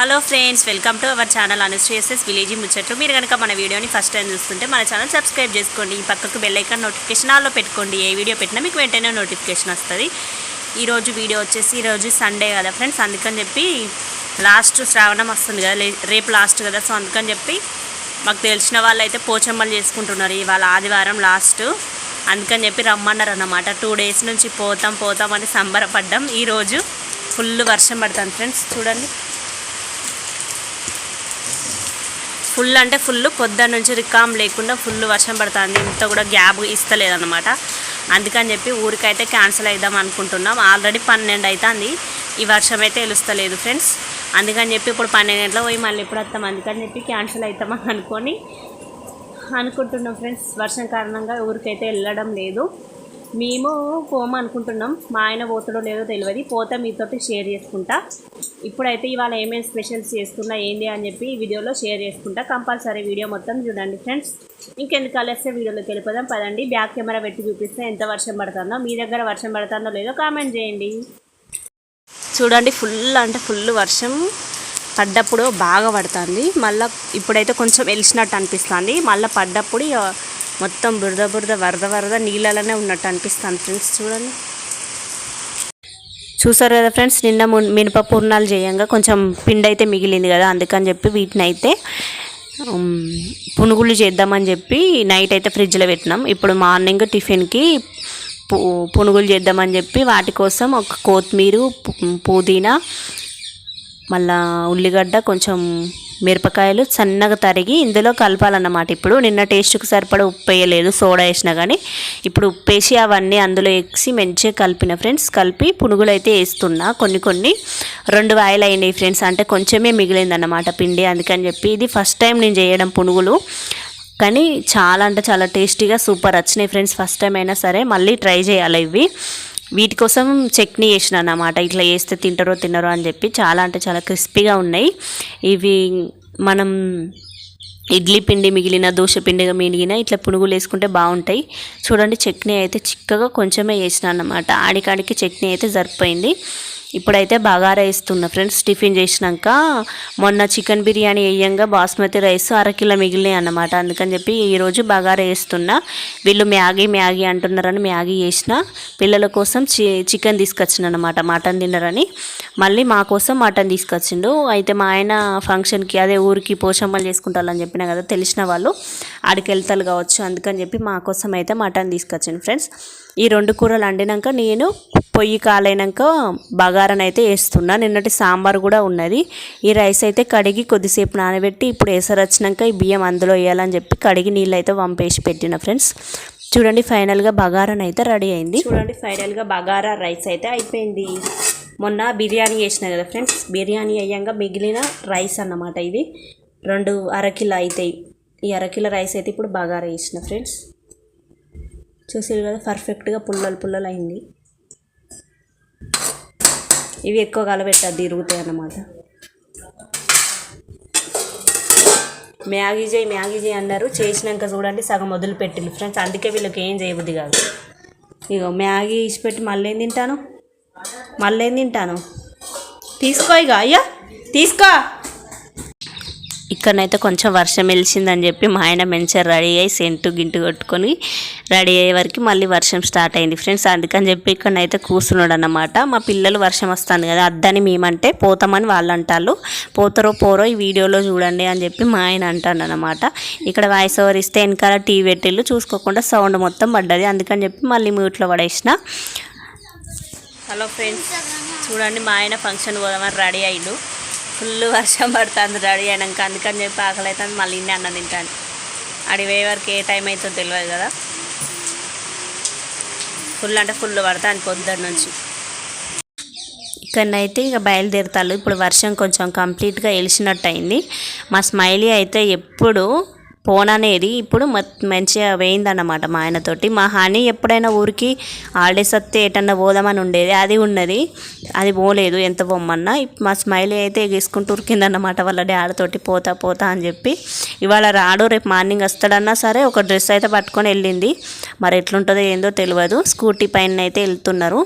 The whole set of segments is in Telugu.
Hello friends welcome to our channel Anushree SS village ముచ్చట్లు. మీరు కనుక మన వీడియోని ఫస్ట్ టైం చూస్తుంటే మన ఛానల్ సబ్స్క్రైబ్ చేసుకోండి. ఈ పక్కకు బెల్లైకన్ నోటిఫికేషన్ ఆల్లో పెట్టుకోండి. ఏ వీడియో పెట్టినా మీకు వెంటనే నోటిఫికేషన్ వస్తుంది. ఈరోజు వీడియో వచ్చేసి ఈరోజు సండే కదా ఫ్రెండ్స్ అందుకని చెప్పి లాస్ట్ శ్రావణం వస్తుంది కదా లే- రేపు లాస్ట్ కదా. సో అందుకని చెప్పి మాకు తెలిసిన వాళ్ళు అయితే పోచమ్మలు చేసుకుంటున్నారు ఇవాళ ఆదివారం లాస్ట్. అందుకని చెప్పి రమ్మన్నారు అన్నమాట టూ డేస్ నుంచి పోతాం పోతాం అని సంబరపడ్డాం. ఈరోజు ఫుల్ వర్షం పడుతుంది ఫ్రెండ్స్. చూడండి. ఫుల్ అంటే ఫుల్ పొద్దున్న నుంచి రికామ్ లేకుండా ఫుల్ వర్షం పడుతుంది. ఇంత కూడా గ్యాప్ ఇస్తలేదన్నమాట. అందుకని చెప్పి ఊరికైతే క్యాన్సిల్ అవుదాం అనుకుంటున్నాం. ఆల్రెడీ పన్నెండు అవుతుంది ఈ వర్షం అయితే తెలుస్తలేదు ఫ్రెండ్స్. అందుకని చెప్పి ఇప్పుడు పన్నెండు గంటలకు పోయి మళ్ళీ ఎప్పుడు వస్తాం. అందుకని చెప్పి క్యాన్సిల్ అవుతామని అనుకొని అనుకుంటున్నాం ఫ్రెండ్స్. వర్షం కారణంగా ఊరికైతే వెళ్ళడం లేదు. మేము పోము అనుకుంటున్నాం. మా ఆయన పోతాడో లేదో తెలియదు. పోతే మీతోటి షేర్ చేసుకుంటా. ఇప్పుడైతే ఇవాళ ఏమేమి స్పెషల్స్ చేస్తున్నా ఏంది అని చెప్పి ఈ వీడియోలో షేర్ చేసుకుంటా. కంపల్సరీ వీడియో మొత్తం చూడండి ఫ్రెండ్స్. ఇంకెందుకు కలిస్తే వీడియోలోకి వెళ్ళిపోదాం. పదండి. బ్యాక్ కెమెరా పెట్టి చూపిస్తే ఎంత వర్షం పడుతుందో మీ దగ్గర వర్షం పడుతుందో లేదో కామెంట్ చేయండి. చూడండి ఫుల్ అంటే ఫుల్ వర్షం. పడ్డప్పుడు బాగా పడుతుంది. మళ్ళీ ఇప్పుడైతే కొంచెం వెలిసినట్టు అనిపిస్తుంది. మళ్ళీ పడ్డప్పుడు మొత్తం బురద బురద వరద వరద నీళ్ళలోనే ఉన్నట్టు అనిపిస్తుంది ఫ్రెండ్స్ చూడండి. చూసారు కదా ఫ్రెండ్స్ నిన్న మున్- మినప పూర్ణాలు చేయంగా కొంచెం పిండి అయితే మిగిలింది కదా అందుకని చెప్పి వీటిని అయితే పునుగులు చేద్దామని చెప్పి నైట్ అయితే ఫ్రిడ్జ్లో పెట్టినాం. ఇప్పుడు మార్నింగ్ టిఫిన్కి పు- పునుగులు చేద్దామని చెప్పి వాటి కోసం ఒక కొత్తిమీర పుదీనా మళ్ళా ఉల్లిగడ్డ కొంచెం మిరపకాయలు సన్నగా తరిగి ఇందులో కలపాలన్నమాట. ఇప్పుడు నిన్న టేస్ట్కి సరిపడా ఉప్పు వేయలేదు సోడా వేసినా కానీ ఇప్పుడు ఉప్పు వేసి అవన్నీ అందులో వేసి మంచిగా కలిపిన ఫ్రెండ్స్ కలిపి పునుగులు అయితే వేస్తున్నా. కొన్ని కొన్ని రెండు వాయిలు అయినాయి ఫ్రెండ్స్ అంటే కొంచెమే మిగిలిందన్నమాట పిండి. అందుకని చెప్పి ఇది ఫస్ట్ టైం నేను చేయడం పునుగులు. కానీ చాలా అంటే చాలా టేస్టీగా సూపర్ వచ్చినాయి ఫ్రెండ్స్. ఫస్ట్ టైం అయినా సరే మళ్ళీ ట్రై చేయాలి ఇవి. వీటి కోసం చట్నీ చేసిన అన్నమాట. ఇట్లా వేస్తే తింటారో తినరో అని చెప్పి చాలా అంటే చాలా క్రిస్పీగా ఉన్నాయి. ఇవి మనం ఇడ్లీ పిండి మిగిలిన దోశ పిండిగా మిగిలిన ఇట్లా పునుగులు వేసుకుంటే బాగుంటాయి. చూడండి చట్నీ అయితే చిక్కగా కొంచెమే వేసిన అన్నమాట. ఆడికాడికి చట్నీ అయితే సరిపోయింది. ఇప్పుడైతే బగారా వేస్తున్నా ఫ్రెండ్స్. టిఫిన్ చేసినాక మొన్న చికెన్ బిర్యానీ వేయంగా బాస్మతి రైస్ అరకిలో మిగిలినాయి అన్నమాట. అందుకని చెప్పి ఈరోజు బగారా వేస్తున్నా. వీళ్ళు మ్యాగీ మ్యాగీ అంటున్నారని మ్యాగీ చేసిన. పిల్లల కోసం చి చికెన్ తీసుకొచ్చిన అనమాట మటన్ తినరని మళ్ళీ మా కోసం మటన్ తీసుకొచ్చిండు. అయితే మా ఆయన ఫంక్షన్కి అదే ఊరికి పోషమ్మలు చేసుకుంటారని చెప్పిన కదా తెలిసిన వాళ్ళు ఆడికి వెళ్తారు కావచ్చు. అందుకని చెప్పి మా కోసం అయితే మటన్ తీసుకొచ్చిండు ఫ్రెండ్స్. ఈ రెండు కూరలు వండినాక నేను పొయ్యి కాలైనాక బాగా బగారాన్ని అయితే వేస్తున్నా. నిన్నటి సాంబార్ కూడా ఉన్నది. ఈ రైస్ అయితే కడిగి కొద్దిసేపు నానబెట్టి ఇప్పుడు వేసరొచ్చినాక ఈ బియ్యం అందులో వేయాలని చెప్పి కడిగి నీళ్ళు అయితే వంపేసి పెట్టిన ఫ్రెండ్స్. చూడండి ఫైనల్గా బగారాన్ అయితే రెడీ అయింది. చూడండి ఫైనల్గా బగారా రైస్ అయితే అయిపోయింది. మొన్న బిర్యానీ చేసిన కదా ఫ్రెండ్స్? బిర్యానీ అయ్యాక మిగిలిన రైస్ అన్నమాట ఇది. రెండు అరకిలో అవుతాయి ఈ అరకిలో రైస్ అయితే ఇప్పుడు బగారా వేసిన ఫ్రెండ్స్. చూసారు కదా పర్ఫెక్ట్గా పుల్లలు పుల్లలు అయింది. ఇవి ఎక్కువ కలబెట్టద్దు ఇరుగుతాయి అన్నమాట. మ్యాగీ చేయి మ్యాగీ చేయి అన్నారు. చేసినాక చూడండి సగం మొదలు పెట్టింది. ఫ్రెండ్స్ అందుకే వీళ్ళకి ఏం చేయబుద్ది కాదు. ఇగో మ్యాగీ ఇచ్చిపెట్టి మళ్ళీ ఏం తింటాను? మళ్ళీ ఏం తింటాను? తీసుకో ఇక అయ్యా తీసుకో. ఇక్కడనైతే కొంచెం వర్షం వెలిసిందని చెప్పి మా ఆయన మంచిగా రెడీ అయ్యి సెంటు గింటు కొట్టుకొని రెడీ అయ్యే వరకు మళ్ళీ వర్షం స్టార్ట్ అయింది. ఫ్రెండ్స్ అందుకని చెప్పి ఇక్కడనైతే కూర్చున్నాడు అనమాట మా పిల్లలు వర్షం వస్తుంది కదా అద్దని మేమంటే పోతామని వాళ్ళు అంటారు పోతారో పోరో ఈ వీడియోలో చూడండి అని చెప్పి మా ఆయన అంటాడు అనమాట ఇక్కడ వాయిస్ ఓవర్ ఇస్తే వెనకాల టీవీ పెట్టిళ్ళు చూసుకోకుండా సౌండ్ మొత్తం పడ్డది. అందుకని చెప్పి మళ్ళీ మ్యూట్లో పడేసిన. హలో ఫ్రెండ్స్ చూడండి మా ఆయన ఫంక్షన్ పోదామని రెడీ అయ్యిండు. ఫుల్ వర్షం పడుతుంది రెడీ అయినాక అందుకని చెప్పి ఆకలి అవుతుంది మళ్ళీ ఇన్ని అన్నం తింటాను అడి పోయే వరకు ఏ టైం అవుతుందో తెలియదు కదా. ఫుల్ అంటే ఫుల్ పడతాను పొద్దున్న నుంచి. ఇక్కడనైతే ఇక బయలుదేరుతారు ఇప్పుడు వర్షం కొంచెం కంప్లీట్గా వెలిసినట్టు అయింది మా స్మైలీ అయితే ఎప్పుడు పోననేది ఇప్పుడు మంచిగా వేయిందన్నమాట మా ఆయనతోటి. మా హనీ ఎప్పుడైనా ఊరికి హాలిడేస్ వస్తే ఎటన్నా పోదామని ఉండేది అది ఉన్నది. అది పోలేదు ఎంత పొమ్మన్నా మా స్మైలీ అయితే ఎగేసుకుంటూ ఉరికిందన్నమాట వాళ్ళ డాడీతోటి పోతా పోతా అని చెప్పి. ఇవాళ రాడు రేపు మార్నింగ్ వస్తాడన్నా సరే ఒక డ్రెస్ అయితే పట్టుకొని వెళ్ళింది. మరి ఎట్లుంటుందో ఏందో తెలియదు స్కూటీ పైన అయితే వెళ్తున్నారు.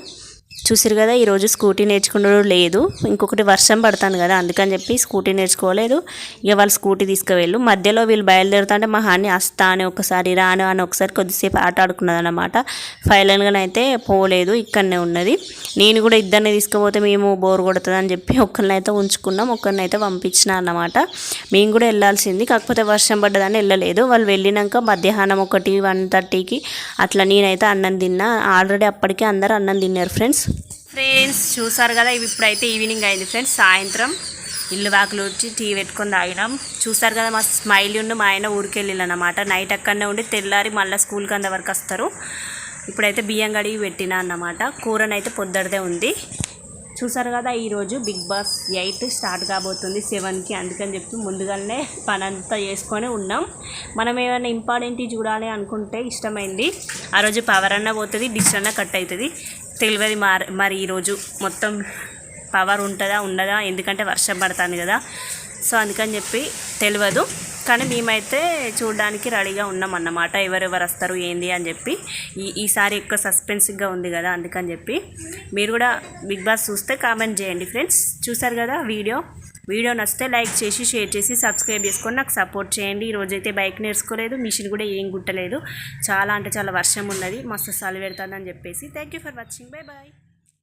చూసారు కదా ఈరోజు స్కూటీ నేర్చుకున్నాడు లేదు. ఇంకొకటి వర్షం పడతాను కదా అందుకని చెప్పి స్కూటీ నేర్చుకోలేదు. ఇక వాళ్ళు స్కూటీ తీసుకువెళ్ళు. మధ్యలో వీళ్ళు బయలుదేరుతుంటే మా హాని వస్తా అని ఒకసారి రాను అని ఒకసారి కొద్దిసేపు ఆట ఆడుకున్నది అనమాట ఫైనల్గా అయితే పోలేదు ఇక్కడనే ఉన్నది. నేను కూడా ఇద్దరిని తీసుకుపోతే మేము బోర్ కొడుతుంది అని చెప్పి ఒక్కరినైతే ఉంచుకున్నాం ఒక్కరినైతే పంపించిన అన్నమాట మేము కూడా వెళ్ళాల్సింది. కాకపోతే వర్షం పడ్డదని వెళ్ళలేదు. వాళ్ళు వెళ్ళినాక మధ్యాహ్నం ఒకటి వన్ థర్టీకి అట్లా నేనైతే అన్నం తిన్నా. ఆల్రెడీ అప్పటికే అందరూ అన్నం తిన్నారు ఫ్రెండ్స్. ఫ్రెండ్స్ చూసారు కదా ఇవి ఇప్పుడైతే ఈవినింగ్ అయింది ఫ్రెండ్స్ సాయంత్రం. ఇల్లు వాకులు వచ్చి టీ పెట్టుకొని తాగినాం. చూసారు కదా మా స్మైల్ ఉండి మా ఆయన ఊరికి నైట్ అక్కడనే ఉండి తెల్లారి మళ్ళీ స్కూల్కి అంత వరకు వస్తారు. ఇప్పుడైతే బియ్యం కడిగి పెట్టినా అన్నమాట. కూరనైతే పొద్దుటదే ఉంది. చూసారు కదా ఈరోజు బిగ్ బాస్ ఎయిట్ స్టార్ట్ కాబోతుంది సెవెన్కి అందుకని చెప్పి ముందుగానే పని అంతా చేసుకొని ఉన్నాం. మనం ఏమైనా ఇంపార్టెంట్ చూడాలి అనుకుంటే ఇష్టమైంది ఆ రోజు పవర్ అన్న పోతుంది డిష్ అన్న కట్ అవుతుంది. తెలియదు మరి మరి ఈరోజు మొత్తం పవర్ ఉంటుందా ఉండదా? ఎందుకంటే వర్షం పడుతుంది కదా. సో అందుకని చెప్పి తెలియదు. కానీ మేమైతే చూడడానికి రెడీగా ఉన్నాం అన్నమాట. ఎవరెవరు వస్తారు ఏంది అని చెప్పి. ఈ ఈసారి ఎక్కువ సస్పెన్స్గా ఉంది కదా అందుకని చెప్పి. మీరు కూడా బిగ్ బాస్ చూస్తే కామెంట్ చేయండి ఫ్రెండ్స్ చూసారు కదా వీడియో? వీడియో నచ్చితే లైక్ చేసి షేర్ చేసి సబ్స్క్రైబ్ చేసుకొని నాకు సపోర్ట్ చేయండి. ఈరోజైతే బైక్ నేర్చుకోలేదు మిషన్ కూడా ఏం గుట్టలేదు చాలా అంటే చాలా వర్షం ఉన్నది మస్తు చలి పెడుతుందని చెప్పేసి. Thank you for watching bye bye